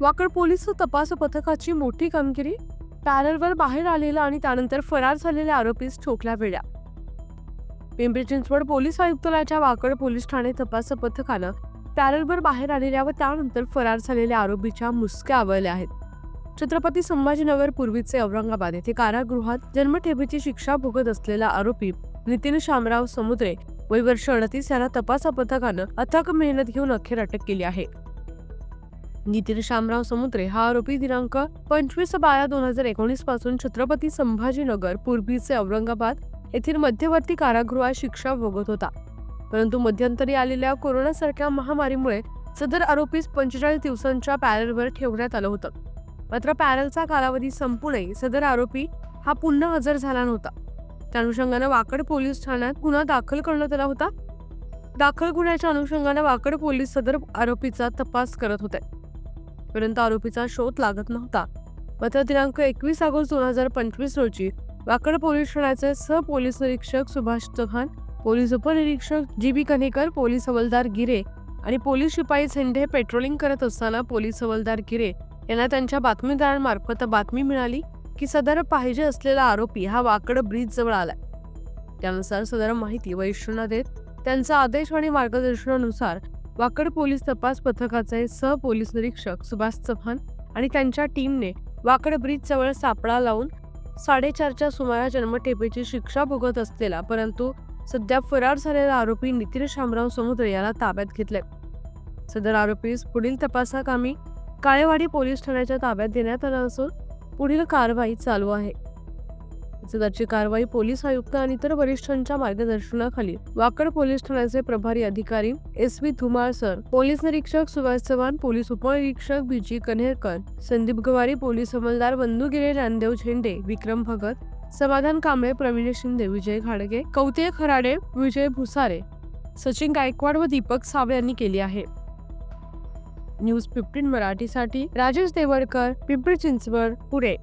Wakad police तपास पथकाची मोठी कामगिरी? पॅरलवर बाहेर आलेला आणि त्यानंतर फरार झालेल्या आरोपीस ठोकल्या वेळा पिंपरी चिंचवड पोलीस आयुक्तालयाच्या वाकड पोलीस ठाणे तपास पथकानं पॅरलवर बाहेर आलेल्या व त्यानंतर फरार झालेल्या आरोपीच्या मुसक्या आवळल्या आहेत. छत्रपती संभाजीनगर पूर्वीचे औरंगाबाद येथे कारागृहात जन्मठेपेची शिक्षा भोगत असलेला आरोपी नितीन शामराव समुद्रे वय वर्ष अडतीस याला तपास पथकानं अथक मेहनत घेऊन अखेर अटक केली आहे. नितीन शामराव समुद्रे हा आरोपी दिनांक पंचवीस बारा दोन हजार एकोणीसपासून छत्रपती संभाजीनगर पूर्वीचे औरंगाबाद येथील मध्यवर्ती कारागृहात शिक्षा भोगत होता. परंतु मध्यंतरी आलेल्या कोरोनासारख्या महामारीमुळे सदर आरोपीस पंचेचाळीस दिवसांच्या पॅरलवर ठेवण्यात आलं होतं. मात्र पॅरलचा कालावधी संपूनही सदर आरोपी हा पुन्हा हजर झाला नव्हता. त्या अनुषंगानं वाकड पोलीस ठाण्यात गुन्हा दाखल करण्यात आला होता. दाखल गुन्ह्याच्या अनुषंगानं वाकड पोलीस सदर आरोपीचा तपास करत होते. परंतु आरोपीचा शोध लागत नव्हता. मात्र दिनांक एकवीस ऑगस्ट दोन हजार पंचवीस रोजी वाकड पोलीस ठाण्याचे सह पोलीस निरीक्षक सुभाष चव्हाण पोलीस उपनिरीक्षक जी बी कनेकर पोलीस हवालदार गिरे आणि पोलीस शिपाई झेंडे पेट्रोलिंग करत असताना पोलीस हवालदार गिरे यांना त्यांच्या बातमीदारांमार्फत बातमी मिळाली की सदर पाहिजे असलेला आरोपी हा वाकड ब्रिज जवळ आलाय. त्यानुसार सदर माहिती वैष्णवना देत त्यांचा आदेश आणि मार्गदर्शनानुसार वाकड पोलीस तपास पथकाचे सह पोलीस निरीक्षक सुभाष चव्हाण आणि त्यांच्या टीमने वाकड ब्रिज जवळ सापळा लावून साडेचारच्या सुमारास जन्मठेपेची शिक्षा भोगत असलेला परंतु सध्या फरार झालेला आरोपी नितीन शामराव समुद्र याला ताब्यात घेतले सदर आरोपीस पुढील तपासाकामी काळेवाडी पोलीस ठाण्याच्या ताब्यात देण्यात आला असून पुढील कारवाई चालू आहे. सदरची कारवाई पोलीस आयुक्त आणि इतर वरिष्ठांच्या मार्गदर्शनाखाली. वाकड पोलीस ठाण्याचे प्रभारी अधिकारी S V Dhumal sir police निरीक्षक सुभाष चव्हाण पोलीस उपनिरीक्षक बीजी कन्हेरकर संदीप गवारी पोलीस अंमलदार बंधुगिरे ज्ञानदेव झेंडे विक्रम भगत समाधान कांबळे प्रवीण शिंदे विजय घाडगे कौते खराडे विजय भुसारे सचिन गायकवाड व दीपक सावळे यांनी केली आहे. न्यूज फिफ्टीन मराठीसाठी राजेश देवडकर पिंपरी चिंचवड पुणे.